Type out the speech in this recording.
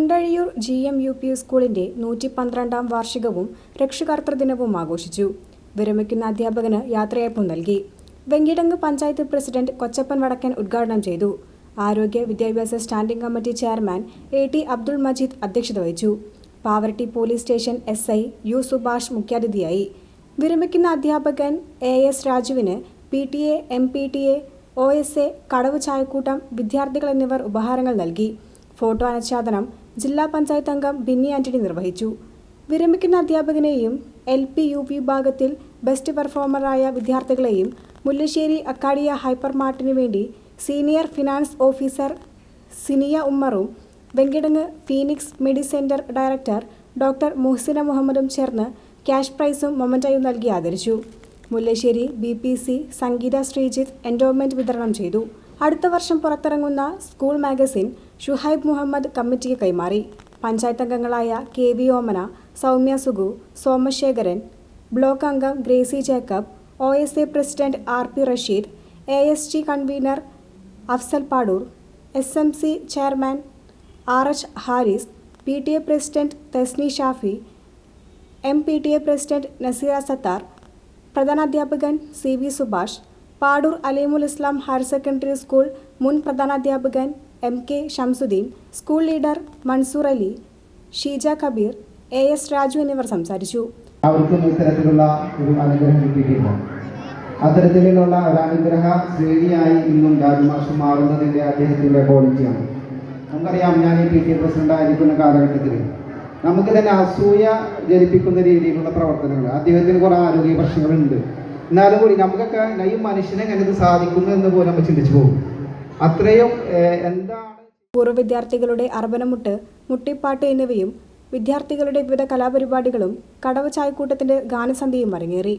Kundazhiyur G M U P സ്കൂളിന്റെ നൂറ്റി പന്ത്രണ്ടാം വാർഷികവും രക്ഷകർത്തൃ ദിനവും ആഘോഷിച്ചു. വിരമിക്കുന്ന അധ്യാപകന് യാത്രയയപ്പും നൽകി. വെങ്കിടങ്ങ് പഞ്ചായത്ത് പ്രസിഡന്റ് കൊച്ചപ്പൻ വടക്കൻ ഉദ്ഘാടനം ചെയ്തു. ആരോഗ്യ വിദ്യാഭ്യാസ standing committee chairman A T Abdul Majeed അധ്യക്ഷത വഹിച്ചു. Pavaratty police station S I U Subhash മുഖ്യാതിഥിയായി. വിരമിക്കുന്ന അധ്യാപകൻ A S രാജുവിന് P T A M P T A O S A കടവ് ചായക്കൂട്ടം വിദ്യാർത്ഥികൾ എന്നിവർ ഉപഹാരങ്ങൾ നൽകി. ഫോട്ടോ അനാച്ഛാദനം ജില്ലാ പഞ്ചായത്ത് അംഗം ബിന്നി ആന്റണി നിർവഹിച്ചു. വിരമിക്കുന്ന അധ്യാപകനെയും എൽ പി യു പി വിഭാഗത്തിൽ ബെസ്റ്റ് പെർഫോമറായ വിദ്യാർത്ഥികളെയും മുല്ലശ്ശേരി അക്കാഡിയ ഹൈപ്പർ മാർട്ടിനു വേണ്ടി senior finance officer Siniya ഉമ്മറും Venkitangu Phoenix medi centre director doctor Muhasina മുഹമ്മദും ചേർന്ന് ക്യാഷ് പ്രൈസും മൊമന്റായും നൽകി ആദരിച്ചു. Mullassery B P C Sangeetha Sreejith endowment വിതരണം ചെയ്തു. അടുത്ത വർഷം പുറത്തിറങ്ങുന്ന സ്കൂൾ മാഗസിൻ ഷുഹൈബ് മുഹമ്മദ് കമ്മിറ്റിക്ക് കൈമാറി. പഞ്ചായത്ത് അംഗങ്ങളായ K V Omana Soumya Sugu Somasekharan block അംഗം Gracy Jacob O S A president R P Rasheed A S T convener Afsal Padoor S M C chairman R H Haris P T A president Thasni Shafi M P T A president Naseera Sathar പ്രധാനാധ്യാപകൻ C V Subhash Padoor Aleemul Islam higher secondary school മുൻ പ്രധാനാധ്യാപകൻ M K Shamsuddin school leader Mansoor Ali Sheeja Kabeer A S Raju എന്നിവർ സംസാരിച്ചു. അവർക്കും ഇത്തരത്തിലുള്ള ഒരു അനുഗ്രഹം കിട്ടിയിട്ടില്ല അത്തരത്തിലുള്ള ഒരു അനുഗ്രഹ ശ്രേണിയായി ഇന്നും രാജമാഷ് മാറുന്നതിന്റെ അദ്ദേഹത്തിന്റെ ക്വാളിറ്റിയാണ്. നമുക്കറിയാം ഞാൻ ഈ പി ടി പ്രസിഡന്റ് ആയിരിക്കുന്ന കാലഘട്ടത്തിൽ നമുക്ക് തന്നെ അസൂയ ജനിപ്പിക്കുന്ന രീതിയിലുള്ള പ്രവർത്തനങ്ങൾ അദ്ദേഹത്തിന് കുറേ ആരോഗ്യ പ്രശ്നങ്ങളുണ്ട്. എന്നാലും കൂടി നമുക്കൊക്കെ ഈ മനുഷ്യനെ എങ്ങനെ സാധിക്കുന്നു എന്ന് പോലും നമ്മൾ ചിന്തിച്ചു പോകും. അത്രയും എന്താണ് പൂർവ വിദ്യാർത്ഥികളുടെ അർബനമുട്ട് മുട്ടിപ്പാട്ട് എന്നിവയും വിദ്യാർത്ഥികളുടെ വിവിധ കലാപരിപാടികളും കടവ ചായക്കൂട്ടത്തിന്റെ ഗാനസന്ധ്യയും അരങ്ങേറി.